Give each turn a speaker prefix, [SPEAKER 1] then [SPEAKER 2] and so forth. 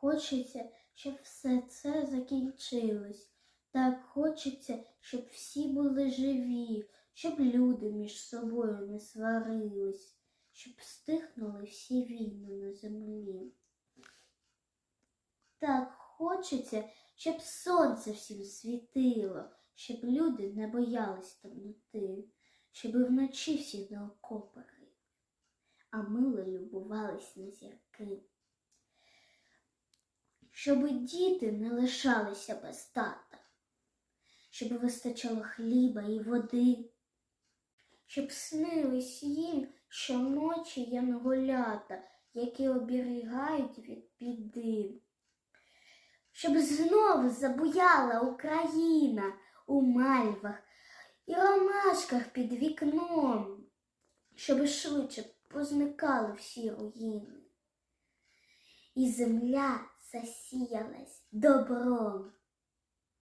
[SPEAKER 1] Хочеться, щоб все це закінчилось. Так хочеться, щоб всі були живі, щоб люди між собою не сварились, щоб стихнули всі війни на землі. Так хочеться, щоб сонце всім світило, щоб люди не боялись темноти, щоб вночі всі на окопи а мило любувались на зірки. Щоб діти не лишалися без тата, щоб вистачало хліба і води, щоб снились їм щоночі янголята, які оберігають від біди щоб знов забуяла Україна у мальвах і ромашках під вікном, щоб швидше позникали всі руїни, і земля засіялась добром.